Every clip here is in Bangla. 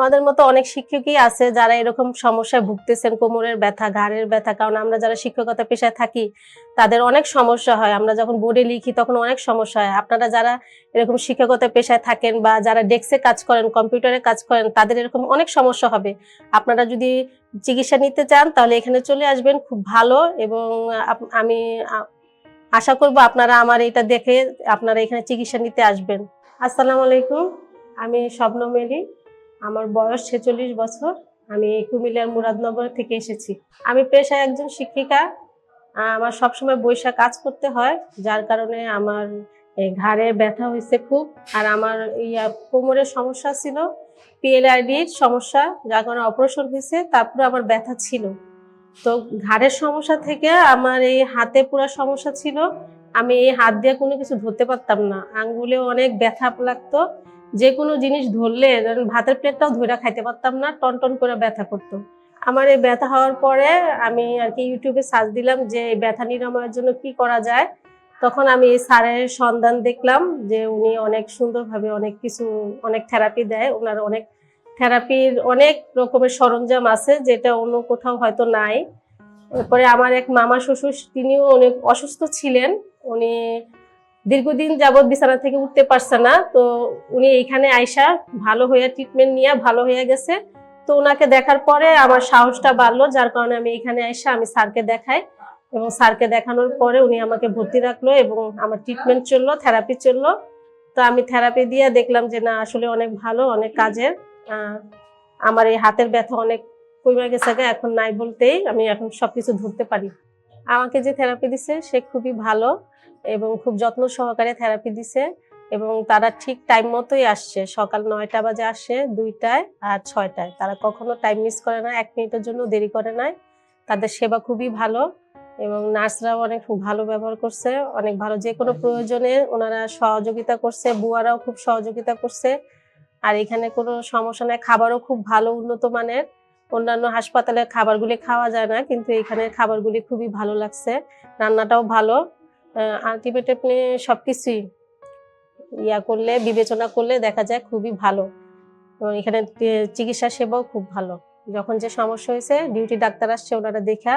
আমাদের মতো অনেক শিক্ষকই আছে যারা এরকম সমস্যায় ভুগতেছেন, কোমরের ব্যথা, ঘাড়ের ব্যথা, কারণ আমরা যারা শিক্ষকতা পেশায় থাকি, তাদের অনেক সমস্যা হয়। আমরা যখন বোর্ডে লিখি তখন অনেক সমস্যা হয়। আপনারা যারা এরকম শিক্ষকতা পেশায় থাকেন বা যারা ডেস্কে কাজ করেন, কম্পিউটারে কাজ করেন, তাদের এরকম অনেক সমস্যা হবে। আপনারা যদি চিকিৎসা নিতে চান তাহলে এখানে চলে আসবেন, খুব ভালো এবং আমি আশা করব আপনারা আমার এটা দেখে আপনারা এখানে চিকিৎসা নিতে আসবেন। আসসালামু আলাইকুম, আমি স্বপ্ন মেলি আমার বয়স ছেচল্লিশ বছর, আমি কুমিল্লার মুরাদনগর থেকে এসেছি। আমি পেশায় একজন শিক্ষিকা, আমার সবসময় বৈশা কাজ করতে হয়, যার কারণে আমার ঘাড়ে ব্যথা হয়েছে খুব, আর আমার ইয়া কোমরের সমস্যা ছিল পিএলআইডির সমস্যা, যার কারণে অপারেশন হয়েছে, তারপরে আমার ব্যথা ছিল। তো ঘাড়ের সমস্যা থেকে আমার এই হাতে পুরো সমস্যা ছিল, আমি এই হাত দিয়ে কোনো কিছু ধরতে পারতাম না। আঙ্গুলে অনেক ব্যথা লাগতো যে কোনো জিনিস ধরলে ভাতের প্লেটটাও ধরে খাইতে পারতাম না টন টন করে ব্যথা করতো। আমার এই ব্যথা হওয়ার পরে আমি আর কি ইউটিউবে সার্চ দিলাম যে ব্যথা নিরাময়ের জন্য কি করা যায়। তখন আমি এই স্যারের সন্ধান দেখলাম যে উনি অনেক সুন্দরভাবে অনেক কিছু, অনেক থেরাপি দেয়। ওনার অনেক থেরাপির অনেক রকমের সরঞ্জাম আছে যেটা অন্য কোথাও হয়তো নাই। এরপরে আমার এক মামা শ্বশুর, তিনিও অনেক অসুস্থ ছিলেন। উনি দীর্ঘদিন যাবৎ বিছানা থেকে উঠতে পারছে না, তো উনি এইখানে আইসা ভালো হয়ে ট্রিটমেন্ট নিয়ে ভালো হয়ে গেছে। তো ওনাকে দেখার পরে আমার সাহসটা বাড়লো, যার কারণে আমি এখানে আইসা আমি স্যারকে দেখাই এবং স্যারকে দেখানোর পরে উনি আমাকে ভর্তি রাখল এবং আমার ট্রিটমেন্ট চলল থেরাপি চলল। তো আমি থেরাপি দিয়ে দেখলাম যে না, আসলে অনেক ভালো, অনেক কাজের। আমার এই হাতের ব্যথা অনেক কমে গেছে এখন নাই বলতেই আমি এখন সবকিছু ধরতে পারি। আমাকে যে থেরাপি দিছে সে খুবই ভালো এবং খুব যত্ন সহকারে থেরাপি দিছে এবং তারা ঠিক টাইম মতোই আসছে। সকাল নয়টা বাজে আসে দুইটায় আর ছয়টায়। তারা কখনো টাইম মিস করে না এক মিনিটের জন্য দেরি করে নাই। তাদের সেবা খুবই ভালো এবং নার্সরাও অনেক ভালো ব্যবহার করছে অনেক ভালো। যে কোনো প্রয়োজনে ওনারা সহযোগিতা করছে বুয়ারাও খুব সহযোগিতা করছে। আর এখানে কোনো সমস্যা নেই খাবারও খুব ভালো উন্নত মানের। অন্যান্য হাসপাতালের খাবারগুলি খাওয়া যায় না, কিন্তু এখানে খাবারগুলি খুবই ভালো লাগছে। রান্নাটাও ভালো। আলটিমেট আপনি সব কিছুই ইয়া করলে, বিবেচনা করলে দেখা যায় খুবই ভালো। এবং এখানে চিকিৎসা সেবাও খুব ভালো। যখন যে সমস্যা হয়েছে ডিউটি ডাক্তার আসছে, ওনারা দেখা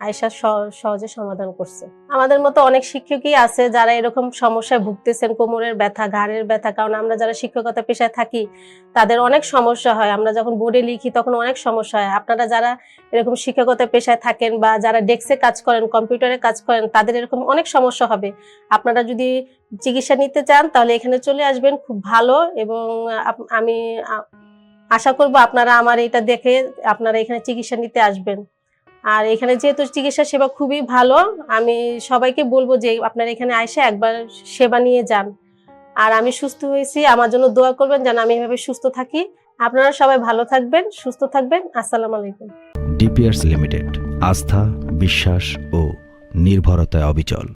আয়সা সহ- সহজে সমাধান করছে। আমাদের মতো অনেক শিক্ষকই আছে যারা এরকম সমস্যায় ভুগতেছেন, কোমরের ব্যথা, ঘাড়ের ব্যথা, কারণ আমরা যারা শিক্ষকতা পেশায় থাকি, তাদের অনেক সমস্যা হয়। আমরা যখন বোর্ডে লিখি তখন অনেক সমস্যা হয়। আপনারা যারা এরকম শিক্ষকতা পেশায় থাকেন বা যারা ডেস্কে কাজ করেন, কম্পিউটারে কাজ করেন, তাদের এরকম অনেক সমস্যা হবে। আপনারা যদি চিকিৎসা নিতে চান, তাহলে এখানে চলে আসবেন। খুব ভালো এবং আমি আশা করব আপনারা আমার এটা দেখে আপনারা এখানে চিকিৎসা নিতে আসবেন। আর এখানে যেহেতু চিকিৎসা সেবা খুবই ভালো, আমি সবাইকে বলব যে আপনারা এখানে আসে একবার সেবা নিয়ে যান। আর আমি সুস্থ হয়েছি, আমার জন্য দোয়া করবেন যেন আমি এভাবে সুস্থ থাকি। আপনারা সবাই ভালো থাকবেন, সুস্থ থাকবেন। আসসালাম আলাইকুম। ডিপিআরস লিমিটেড, আস্থা, বিশ্বাস ও নির্ভরতায় অবিচল।